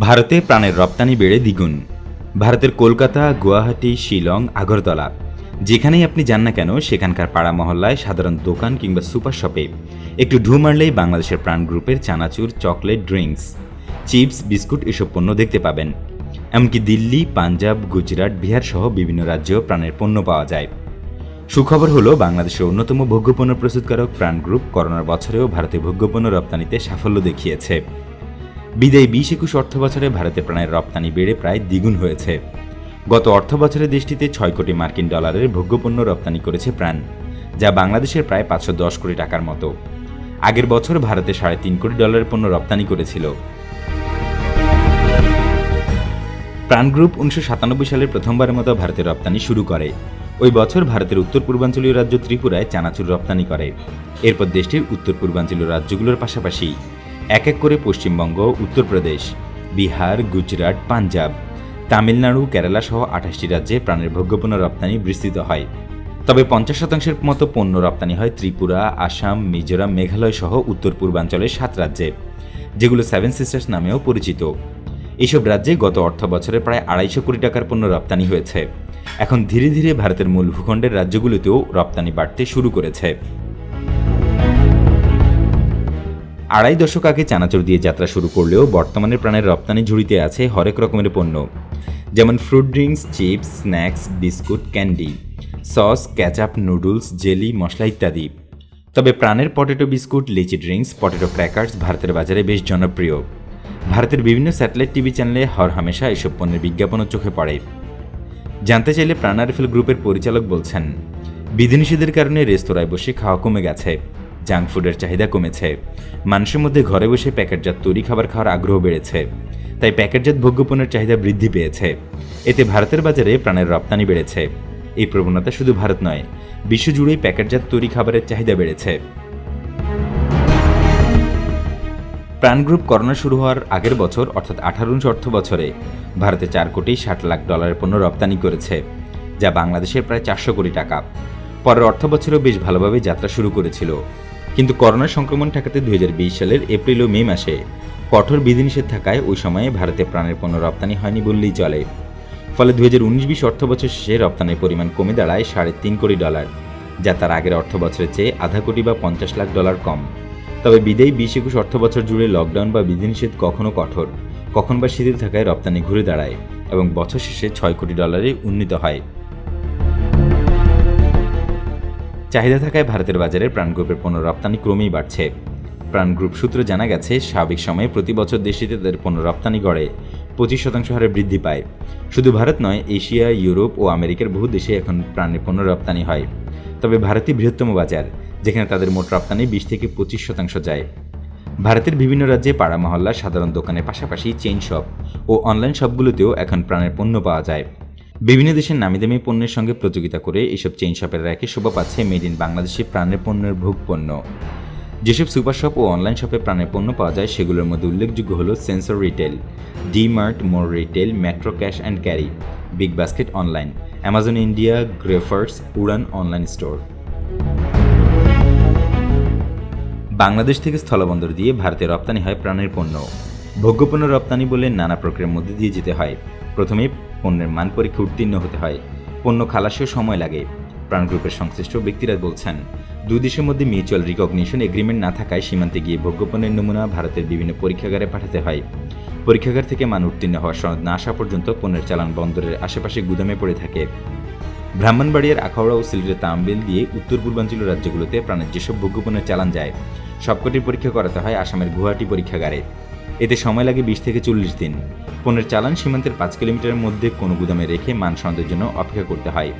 ভারতে প্রাণের রপ্তানি বেড়ে দ্বিগুণ। ভারতের কলকাতা, গুয়াহাটি, শিলং, আগরতলা। যেখানেই আপনি যান না কেন, সেখানকার পাড়া মহল্লায় সাধারণ দোকান কিংবা সুপার শপে একটু ঢু মারলেই বাংলাদেশের প্রাণ গ্রুপের চানাচুর, চকলেট, ড্রিঙ্কস, চিপস, বিস্কুট এসব পণ্য দেখতে পাবেন। এমনকি দিল্লি, পাঞ্জাব, গুজরাট, বিহার সহ বিভিন্ন রাজ্যেও প্রাণের পণ্য পাওয়া যায়। সুখবর হলো, বাংলাদেশের অন্যতম ভোগ্যপণ্য প্রস্তুতকারক প্রাণ গ্রুপ করোনার বছরেও ভারতে ভোগ্যপণ্য রপ্তানিতে সাফল্য দেখিয়েছে। বিদায়ী বিশ একুশ অর্থ বছরে ভারতে প্রাণের রপ্তানি বেড়ে প্রায় দ্বিগুণ হয়েছে। গত অর্থ বছরে দেশটিতে ছয় কোটি মার্কিন ডলারের ভোগ্যপণ্য রপ্তানি করেছে প্রাণ, যা বাংলাদেশের প্রায় পাঁচশো দশ কোটি টাকার মতো। আগের বছর ভারতে সাড়ে তিন কোটি ডলারের পণ্য রপ্তানি করেছিল। প্রাণ গ্রুপ উনিশশো সাতানব্বই সালে প্রথমবারের মতো ভারতে রপ্তানি শুরু করে। ওই বছর ভারতের উত্তর পূর্বাঞ্চলীয় রাজ্য ত্রিপুরায় চানাচুর রপ্তানি করে। এরপর দেশটির উত্তর পূর্বাঞ্চলীয় রাজ্যগুলোর পাশাপাশি এক এক করে পশ্চিমবঙ্গ, উত্তরপ্রদেশ, বিহার, গুজরাট, পাঞ্জাব, তামিলনাড়ু, কেরালা সহ আঠাশটি রাজ্যে প্রাণের ভোগ্যপণ্য রপ্তানি বিস্তৃত হয়। তবে পঞ্চাশ শতাংশের মতো পণ্য রপ্তানি হয় ত্রিপুরা, আসাম, মিজোরাম, মেঘালয় সহ উত্তর পূর্বাঞ্চলের সাত রাজ্যে, যেগুলো সেভেন সিস্টার্স নামেও পরিচিত। এইসব রাজ্যে গত অর্থ বছরে প্রায় আড়াইশো কোটি টাকার পণ্য রপ্তানি হয়েছে। এখন ধীরে ধীরে ভারতের মূল ভূখণ্ডের রাজ্যগুলোতেও রপ্তানি বাড়তে শুরু করেছে। আড়াই দশক আগে চানাচুর দিয়ে যাত্রা শুরু করলেও বর্তমানে প্রাণের রপ্তানি ঝুড়িতে আছে হরেক রকমের পণ্য। যেমন fruit drinks chips snacks biscuit candy sauce ketchup noodles jelly মশলা ইত্যাদি। তবে প্রাণের potato biscuit lychee drinks potato crackers ভারতের বাজারে বেশ জনপ্রিয়। ভারতের বিভিন্ন স্যাটেলাইট টিভি চ্যানেলে হর হামেশা এসব পণ্যের বিজ্ঞাপনও চোখে পড়ে। জানতে চাইলে প্রাণ আরফেল গ্রুপের পরিচালক বলছেন, বিধিনিষেধের কারণে রেস্তোরাঁয় বসে খাওয়া কমে গেছে। জাঙ্ক ফুডের চাহিদা কমেছে। মানুষের মধ্যে ঘরে বসে প্যাকেটজাত তৈরি খাবার খাওয়ার আগ্রহ বেড়েছে। তাই প্যাকেটজাত ভোগ্যপণ্যের চাহিদা বৃদ্ধি পেয়েছে। এতে ভারতের বাজারে প্রাণের রপ্তানি বেড়েছে। এই প্রবণতা শুধু ভারত নয়, বিশ্বজুড়েই প্যাকেটজাত তৈরি খাবারের চাহিদা বেড়েছে। প্রাণ গ্রুপ করোনা শুরু হওয়ার আগের বছর, অর্থাৎ আঠারো অর্থ বছরে, ভারতে চার কোটি ষাট লাখ ডলারের পণ্য রপ্তানি করেছে, যা বাংলাদেশের প্রায় চারশো কোটি টাকা। পরের অর্থ বছরেও বেশ ভালোভাবে যাত্রা শুরু করেছিল। কিন্তু করোনা সংক্রমণ ঠেকাতে দু হাজার বিশ সালের এপ্রিল ও মে মাসে কঠোর বিধিনিষেধ থাকায় ওই সময়ে ভারতে প্রাণের পণ্য রপ্তানি হয়নি বললেই চলে। ফলে দুই হাজার উনিশ বিশ অর্থ বছর শেষে রপ্তানির পরিমাণ কমে দাঁড়ায় সাড়ে তিন কোটি ডলার, যা তার আগের অর্থ বছরের চেয়ে আধা কোটি বা পঞ্চাশ লাখ ডলার কম। তবে বিদেয়ী বিশ একুশ অর্থ বছর জুড়ে লকডাউন বা বিধিনিষেধ কখনও কঠোর, কখন বা শিথিল থাকায় রপ্তানি ঘুরে দাঁড়ায় এবং বছর শেষে ছয় কোটি ডলারে উন্নীত হয়। চাহিদা থাকায় ভারতের বাজারে প্রাণ গ্রুপের পণ্য রপ্তানি ক্রমেই বাড়ছে। প্রাণ গ্রুপ সূত্রে জানা গেছে স্বাভাবিক সময়ে প্রতি বছর দেশটিতে তাদের পণ্য রপ্তানি গড়ে পঁচিশ শতাংশ হারে বৃদ্ধি পায়। শুধু ভারত নয়, এশিয়া, ইউরোপ ও আমেরিকার বহু দেশে এখন প্রাণের পণ্য রপ্তানি হয়। তবে ভারতই বৃহত্তম বাজার, যেখানে তাদের মোট রপ্তানি বিশ থেকে পঁচিশ শতাংশ যায়। ভারতের বিভিন্ন রাজ্যে পাড়া মহল্লা, সাধারণ দোকানের পাশাপাশি চেইন শপ ও অনলাইন শপগুলোতেও এখন প্রাণের পণ্য পাওয়া যায়। বিভিন্ন দেশের নামি দামি পণ্যের সঙ্গে প্রতিযোগিতা করে এসব চেইন শপের র্যাকে শোভা পাচ্ছে মেড ইন বাংলাদেশে প্রাণের পণ্যের ভোগ পণ্য। যেসব সুপার শপ ও অনলাইন শপে প্রাণের পণ্য পাওয়া যায়, সেগুলোর মধ্যে উল্লেখযোগ্য হল sensor retail D Mart More retail Metro cash and carry Big Basket online Amazon India Grofers Udaan online store Bangladesh থেকে স্থলবন্দর দিয়ে ভারতে রপ্তানি হয় প্রাণের পণ্য। ভোগ্যপণ্য রপ্তানি বলে নানা প্রক্রিয়ার মধ্যে দিয়ে যেতে হয়। প্রথমে পণ্যের মান পরীক্ষা উত্তীর্ণ হতে হয়। পণ্য খালাসেও সময় লাগে। প্রাণ গ্রুপের সংশ্লিষ্ট ব্যক্তিরা বলছেন, দুই দেশের মধ্যে মিউচুয়াল রিকগনিশন এগ্রিমেন্ট না থাকায় সীমান্তে গিয়ে ভোগ্যপণ্যের নমুনা ভারতের বিভিন্ন পরীক্ষাগারে পাঠাতে হয়। পরীক্ষাগার থেকে মান উত্তীর্ণ হওয়ার সনদ না আসা পর্যন্ত পণ্যের চালান বন্দরের আশেপাশে গুদামে পড়ে থাকে। ব্রাহ্মণবাড়িয়ার আখাউড়া ও সিলেটের তামবিল দিয়ে উত্তর পূর্বাঞ্চলীয় রাজ্যগুলোতে প্রাণের যেসব ভোগ্যপণ্যের চালান যায়, সবকটির পরীক্ষা করাতে হয় আসামের গুয়াহাটি পরীক্ষাগারে। এতে সময় লাগে বিশ থেকে চল্লিশ দিন। পণ্যের চালান সীমান্তের পাঁচ কিলোমিটারের মধ্যে কোনো গুদামে রেখে মান সন্দেহের জন্য অপেক্ষা করতে হয়।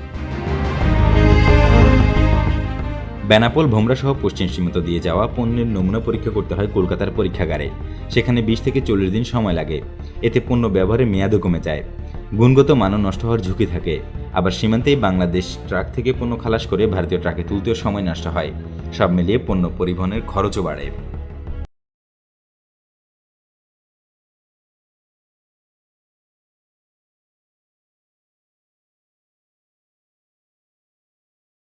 বেনাপোল, ভোমরা সহ পশ্চিম সীমান্ত দিয়ে যাওয়া পণ্যের নমুনা পরীক্ষা করতে হয় কলকাতার পরীক্ষাগারে। সেখানে বিশ থেকে চল্লিশ দিন সময় লাগে। এতে পণ্য ব্যবহারের মেয়াদও কমে যায়। গুণগত মানও নষ্ট হওয়ার ঝুঁকি থাকে। আবার সীমান্তেই বাংলাদেশ ট্রাক থেকে পণ্য খালাস করে ভারতীয় ট্রাকে তুলতেও সময় নষ্ট হয়। সব মিলিয়ে পণ্য পরিবহনের খরচও বাড়ে।